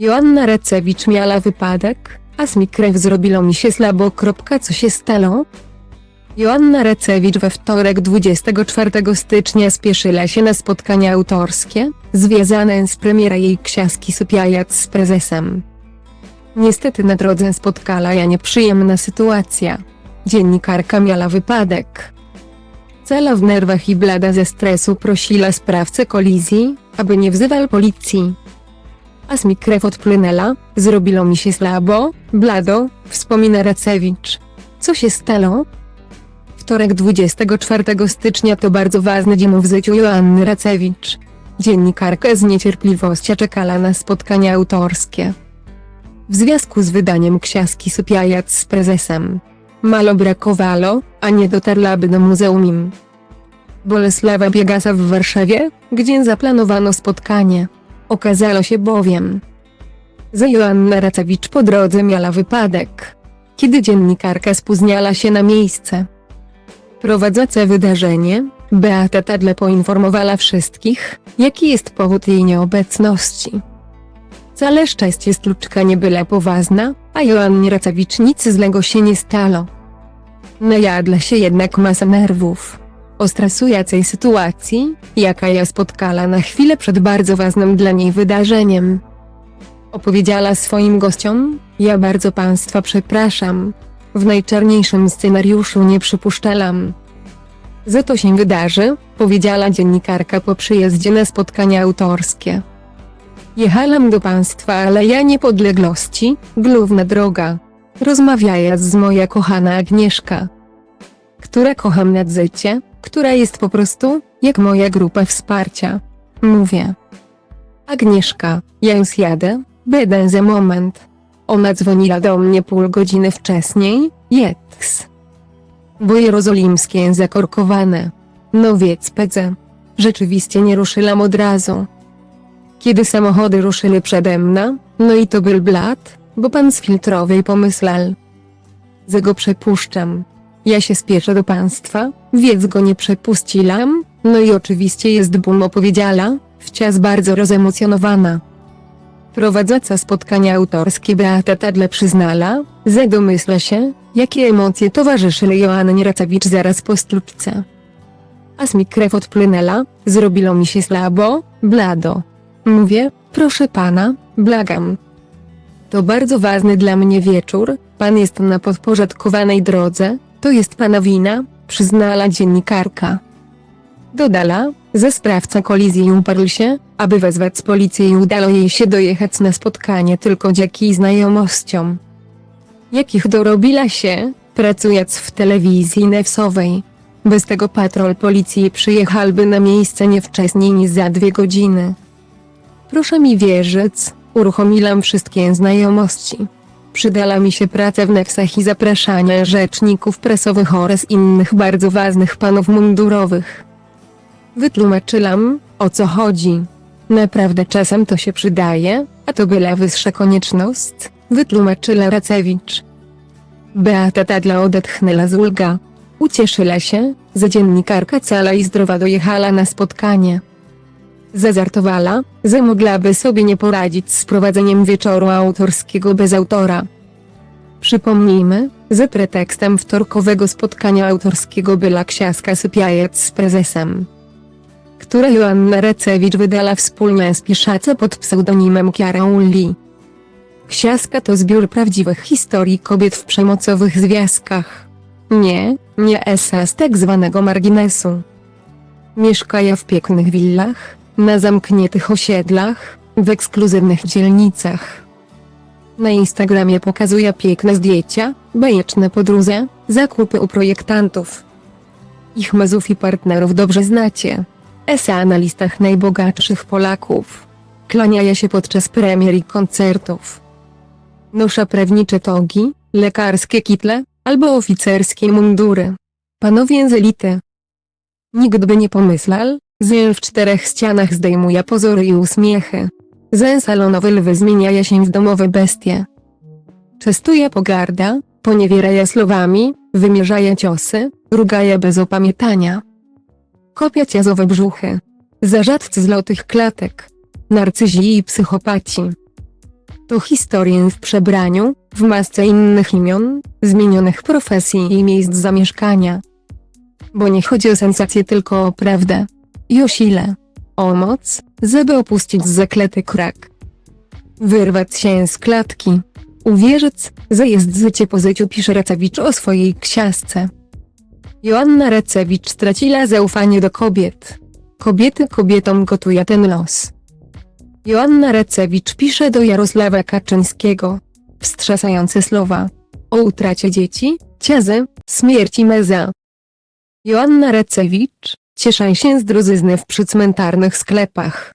Joanna Recewicz miała wypadek, a z mi krew mi się slabo. Co się stało? Joanna Recewicz we wtorek 24 stycznia spieszyła się na spotkania autorskie, związane z premiera jej książki Sypiajac z prezesem. Niestety na drodze spotkała ja nieprzyjemna sytuacja. Dziennikarka miała wypadek. Cela w nerwach i blada ze stresu prosiła sprawcę kolizji, aby nie wzywał policji. Aż mi krew odpłynęła, zrobiło mi się slabo, blado, wspomina Racewicz. Co się stało? Wtorek 24 stycznia to bardzo ważny dzień w życiu Joanny Racewicz. Dziennikarka z niecierpliwością czekała na spotkania autorskie. W związku z wydaniem książki Sypiajac z prezesem. Malo brakowało, a nie dotarłaby do muzeum. Bolesława Biegasa w Warszawie, gdzie zaplanowano spotkanie. Okazało się bowiem, że Joanna Racewicz po drodze miała wypadek. Kiedy dziennikarka spóźniała się na miejsce. Prowadząca wydarzenie, Beata Tadle poinformowała wszystkich, jaki jest powód jej nieobecności. Całe szczęście stłuczka nie była poważna, a Joannie Racewicz nic złego się nie stało. Najadła się jednak masa nerwów. O stresującej sytuacji, jaka ja spotkała na chwilę przed bardzo ważnym dla niej wydarzeniem. Opowiedziała swoim gościom, ja bardzo państwa przepraszam. W najczarniejszym scenariuszu nie przypuszczałam. Że to się wydarzy, powiedziała dziennikarka po przyjeździe na spotkania autorskie. Jechałam do państwa Aleja Niepodległości, główna droga. Rozmawiając z moja kochana Agnieszka, która kocham nad życie, która jest po prostu, jak moja grupa wsparcia. Mówię. Agnieszka, ja już jadę, będę za moment. Ona dzwoniła do mnie pół godziny wcześniej, jedz. Bo jerozolimskie zakorkowane. No więc pedzę. Rzeczywiście nie ruszyłam od razu. Kiedy samochody ruszyły przede mną, no i to był blat, bo pan z filtrowej pomyślał. Że go przepuszczam. Ja się spieszę do państwa, więc go nie przepuściłam, no i oczywiście jest bum opowiedziała, wciąż bardzo rozemocjonowana. Prowadząca spotkania autorskie Beata Tadle przyznała, że domyśla się, jakie emocje towarzyszyły Joannie Racewicz zaraz po stłuczce. Aż mi krew odpłynęła, zrobiło mi się slabo, blado. Mówię, proszę pana, blagam. To bardzo ważny dla mnie wieczór, pan jest na podporządkowanej drodze, to jest pana wina, przyznała dziennikarka. Dodala, że sprawca kolizji uparł się, aby wezwać policję i udało jej się dojechać na spotkanie tylko dzięki znajomościom. Jakich dorobiła się, pracując w telewizji nefsowej. Bez tego patrol policji przyjechałby na miejsce nie wcześniej niż za dwie godziny. Proszę mi wierzyć, uruchomiłam wszystkie znajomości. Przydała mi się praca w nefsach i zapraszanie rzeczników prasowych oraz innych bardzo ważnych panów mundurowych. Wytłumaczyłam, o co chodzi. Naprawdę czasem to się przydaje, a to byle wyższa konieczność, wytłumaczyła Racewicz. Beata Tadla odetchnęła z ulga. Ucieszyła się, że dziennikarka cała i zdrowa dojechała na spotkanie. Zazartowała, że mogłaby sobie nie poradzić z prowadzeniem wieczoru autorskiego bez autora. Przypomnijmy, że pretekstem wtorkowego spotkania autorskiego była książka Sypiajac z prezesem, która Joanna Recewicz wydała wspólnie z piszace pod pseudonimem Chiara Ulli. Książka to zbiór prawdziwych historii kobiet w przemocowych związkach. Nie, nie esa z tak zwanego marginesu. Mieszkają w pięknych willach, na zamkniętych osiedlach, w ekskluzywnych dzielnicach. Na Instagramie pokazuje piękne zdjęcia, bajeczne podróże, zakupy u projektantów. Ich mezów i partnerów dobrze znacie. Esa na listach najbogatszych Polaków. Klaniają się podczas premier i koncertów. Nosza prawnicze togi, lekarskie kitle, albo oficerskie mundury. Panowie z elity. Nikt by nie pomyślał, że w czterech ścianach zdejmuje pozory i uśmiechy. Że salonowe lwy zmieniają się w domowe bestie. Czestuje pogarda, poniewieraja słowami, wymierzaja ciosy, rugaja bez opamiętania. Kopia ciazowe brzuchy. Zarzadcy złotych klatek. Narcyzi i psychopaci. To historię w przebraniu, w masce innych imion, zmienionych profesji i miejsc zamieszkania. Bo nie chodzi o sensację tylko o prawdę. I o moc, żeby opuścić zaklety krak. Wyrwać się z klatki. Uwierzyć, że jest życie po życiu pisze Recewicz o swojej książce. Joanna Recewicz straciła zaufanie do kobiet. Kobiety kobietom gotuje ten los. Joanna Recewicz pisze do Jarosława Kaczyńskiego. Wstrzasające słowa. O utracie dzieci, ciezy, śmierci meza. Joanna Recewicz, cieszę się z drożyzny w przycmentarnych sklepach.